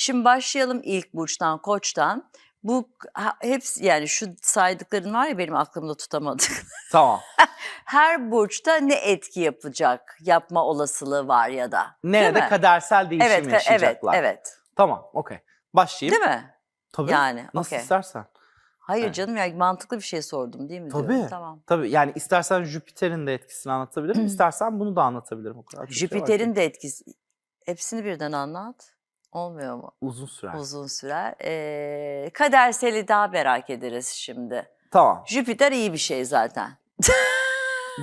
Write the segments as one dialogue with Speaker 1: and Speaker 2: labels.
Speaker 1: Şimdi başlayalım ilk burçtan, koçtan. Bu ha- hepsi yani şu saydıkların var ya benim aklımda tutamadım.
Speaker 2: Tamam.
Speaker 1: Her burçta ne etki yapacak, yapma olasılığı var ya da.
Speaker 2: Nerede
Speaker 1: mi?
Speaker 2: kadersel değişim
Speaker 1: Evet, ka- evet,
Speaker 2: yaşayacaklar.
Speaker 1: evet.
Speaker 2: Tamam, okey. Başlayayım.
Speaker 1: Değil mi?
Speaker 2: Tabii.
Speaker 1: Yani,
Speaker 2: Nasıl
Speaker 1: okey.
Speaker 2: istersen.
Speaker 1: Hayır
Speaker 2: Evet.
Speaker 1: canım ya mantıklı bir şey sordum değil mi?
Speaker 2: Tabii.
Speaker 1: diyorum. Tamam.
Speaker 2: Tabii yani istersen Jüpiter'in de etkisini anlatabilirim, istersen bunu da anlatabilirim. O kadar çok şey var ki.
Speaker 1: Jüpiter'in de etkisi. Hepsini birden anlat. Olmuyor mu?
Speaker 2: uzun sürer.
Speaker 1: Uzun sürer. Ee, kaderseli daha merak ederiz şimdi.
Speaker 2: Tamam.
Speaker 1: Jüpiter iyi bir şey zaten.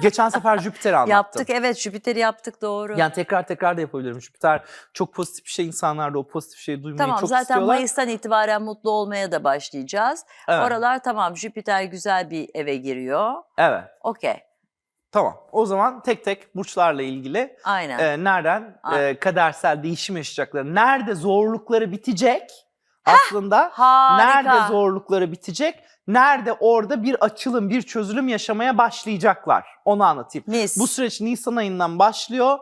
Speaker 2: Geçen sefer Jüpiter'i anlattım.
Speaker 1: Yaptık evet Jüpiter'i yaptık doğru.
Speaker 2: Yani tekrar tekrar da yapabilirim. Jüpiter çok pozitif bir şey. İnsanlar da o pozitif şeyi duymayı
Speaker 1: tamam
Speaker 2: çok
Speaker 1: zaten
Speaker 2: istiyorlar.
Speaker 1: Mayıs'tan itibaren mutlu olmaya da başlayacağız.
Speaker 2: Evet.
Speaker 1: Oralar tamam Jüpiter güzel bir eve giriyor.
Speaker 2: Evet.
Speaker 1: Okey
Speaker 2: Tamam. O zaman tek tek burçlarla ilgili
Speaker 1: aynen.
Speaker 2: e, nereden
Speaker 1: Aynen.
Speaker 2: e, kadersel değişim yaşayacakları, nerede zorlukları bitecek aslında,
Speaker 1: Harika.
Speaker 2: nerede zorlukları bitecek, nerede orada bir açılım, bir çözülüm yaşamaya başlayacaklar. Onu anlatayım.
Speaker 1: Mis.
Speaker 2: Bu süreç Nisan ayından başlıyor.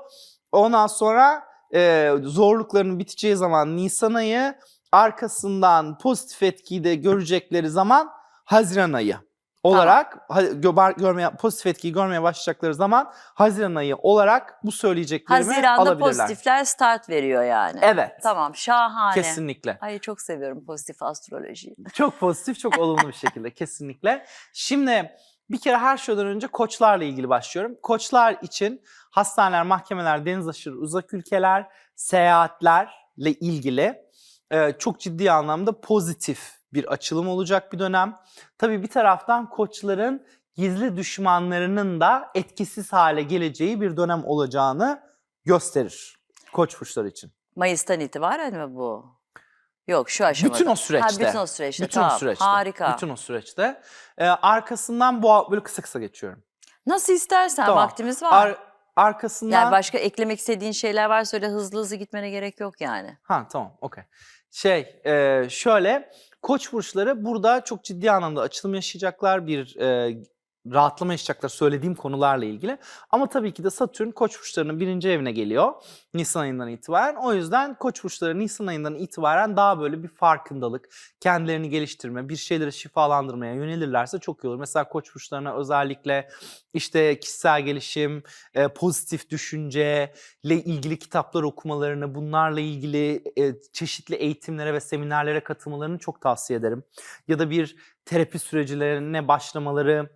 Speaker 2: Ondan sonra e, zorluklarının biteceği zaman Nisan ayı, arkasından pozitif etkiyi de görecekleri zaman Haziran ayı olarak gö- görmeye pozitif etkiyi görmeye başlayacakları zaman Haziran ayı olarak bu söyleyeceklerimi
Speaker 1: Haziran'da
Speaker 2: alabilirler.
Speaker 1: pozitifler start veriyor yani.
Speaker 2: Evet.
Speaker 1: Tamam şahane.
Speaker 2: Kesinlikle.
Speaker 1: Ay çok seviyorum pozitif astrolojiyi.
Speaker 2: Çok pozitif, çok olumlu bir şekilde kesinlikle. Şimdi bir kere her şeyden önce koçlarla ilgili başlıyorum. Koçlar için hastaneler, mahkemeler, deniz aşırı uzak ülkeler, seyahatlerle ilgili çok ciddi anlamda pozitif bir açılım olacak bir dönem. Tabii bir taraftan koçların gizli düşmanlarının da etkisiz hale geleceği bir dönem olacağını gösterir koç burçları için.
Speaker 1: Mayıs'tan itibaren mi bu? Yok şu aşamada.
Speaker 2: Bütün o süreçte.
Speaker 1: Ha, bütün o süreçte.
Speaker 2: Bütün
Speaker 1: tamam.
Speaker 2: o süreçte.
Speaker 1: Harika.
Speaker 2: Bütün o süreçte. Ee, arkasından bu böyle kısa kısa geçiyorum.
Speaker 1: Nasıl istersen
Speaker 2: Tamam.
Speaker 1: vaktimiz var.
Speaker 2: Ar- arkasından
Speaker 1: yani başka eklemek istediğin şeyler varsa öyle hızlı hızlı gitmene gerek yok yani.
Speaker 2: Ha tamam okey. Şey e, şöyle koç burçları burada çok ciddi anlamda açılım yaşayacaklar. Bir e, rahatlama yaşayacaklar söylediğim konularla ilgili. Ama tabii ki de Satürn koç burçlarının birinci evine geliyor Nisan ayından itibaren. O yüzden koç burçları Nisan ayından itibaren daha böyle bir farkındalık, kendilerini geliştirme, bir şeyleri şifalandırmaya yönelirlerse çok iyi olur. Mesela koç burçlarına özellikle işte kişisel gelişim, e, pozitif düşünce, ile ilgili kitaplar okumalarını, bunlarla ilgili e, çeşitli eğitimlere ve seminerlere katılmalarını çok tavsiye ederim. Ya da bir terapi süreçlerine başlamaları,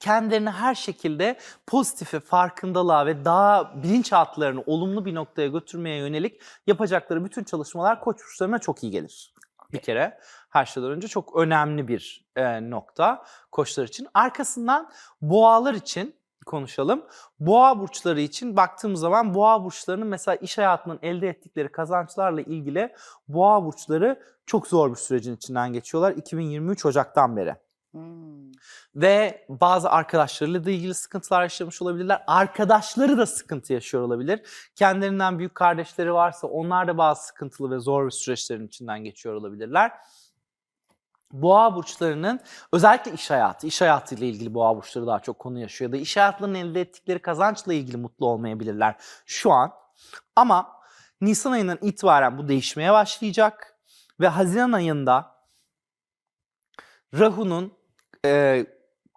Speaker 2: kendilerini her şekilde pozitife, farkındalığa ve daha bilinçaltlarını olumlu bir noktaya götürmeye yönelik yapacakları bütün çalışmalar koç burçlarına çok iyi gelir. Bir kere her şeyden önce çok önemli bir e, nokta koçlar için. Arkasından boğalar için konuşalım. Boğa burçları için baktığımız zaman boğa burçlarının mesela iş hayatının elde ettikleri kazançlarla ilgili boğa burçları çok zor bir sürecin içinden geçiyorlar 2023 Ocak'tan beri.
Speaker 1: Hmm.
Speaker 2: Ve bazı arkadaşlarıyla da ilgili sıkıntılar yaşamış olabilirler. Arkadaşları da sıkıntı yaşıyor olabilir. Kendilerinden büyük kardeşleri varsa onlar da bazı sıkıntılı ve zor bir süreçlerin içinden geçiyor olabilirler. Boğa burçlarının özellikle iş hayatı, iş hayatıyla ilgili boğa burçları daha çok konu yaşıyor. Ya da iş hayatlarının elde ettikleri kazançla ilgili mutlu olmayabilirler şu an. Ama Nisan ayından itibaren bu değişmeye başlayacak. Ve Haziran ayında Rahu'nun e,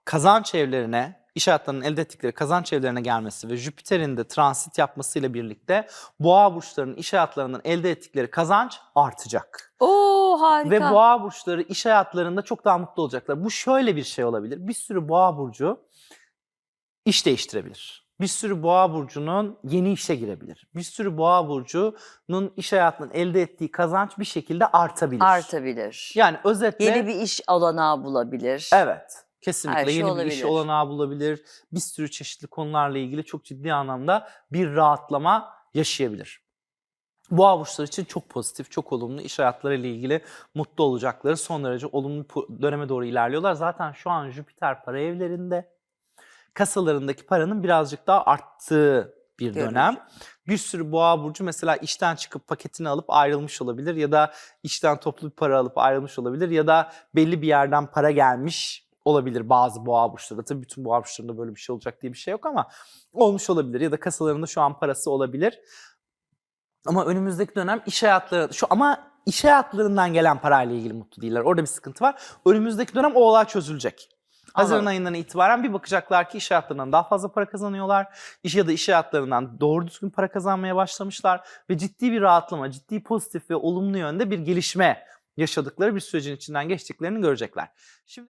Speaker 2: kazanç evlerine, iş hayatlarının elde ettikleri kazanç evlerine gelmesi ve Jüpiter'in de transit yapmasıyla birlikte boğa burçlarının iş hayatlarından elde ettikleri kazanç artacak.
Speaker 1: Oo harika.
Speaker 2: Ve boğa burçları iş hayatlarında çok daha mutlu olacaklar. Bu şöyle bir şey olabilir. Bir sürü boğa burcu iş değiştirebilir. Bir sürü boğa burcunun yeni işe girebilir. Bir sürü boğa burcunun iş hayatının elde ettiği kazanç bir şekilde artabilir.
Speaker 1: Artabilir.
Speaker 2: Yani özetle
Speaker 1: Yeni bir iş olanağı bulabilir.
Speaker 2: Evet. Kesinlikle
Speaker 1: Her şey
Speaker 2: yeni bir iş
Speaker 1: olabilir.
Speaker 2: olanağı bulabilir. Bir sürü çeşitli konularla ilgili çok ciddi anlamda bir rahatlama yaşayabilir. Boğa burçları için çok pozitif, çok olumlu iş hayatları ile ilgili mutlu olacakları son derece olumlu döneme doğru ilerliyorlar. Zaten şu an Jüpiter para evlerinde kasalarındaki paranın birazcık daha arttığı bir dönem. Bir sürü boğa burcu mesela işten çıkıp paketini alıp ayrılmış olabilir ya da işten toplu bir para alıp ayrılmış olabilir ya da belli bir yerden para gelmiş olabilir bazı boğa burçları. Tabii bütün boğa burçlarında böyle bir şey olacak diye bir şey yok ama olmuş olabilir ya da kasalarında şu an parası olabilir. Ama önümüzdeki dönem iş hayatları şu ama iş hayatlarından gelen parayla ilgili mutlu değiller. Orada bir sıkıntı var. Önümüzdeki dönem o olay çözülecek. Haziran
Speaker 1: Anladım.
Speaker 2: ayından itibaren bir bakacaklar ki iş hayatlarından daha fazla para kazanıyorlar. İş ya da iş hayatlarından doğru düzgün para kazanmaya başlamışlar. Ve ciddi bir rahatlama, ciddi pozitif ve olumlu yönde bir gelişme yaşadıkları bir sürecin içinden geçtiklerini görecekler. Şimdi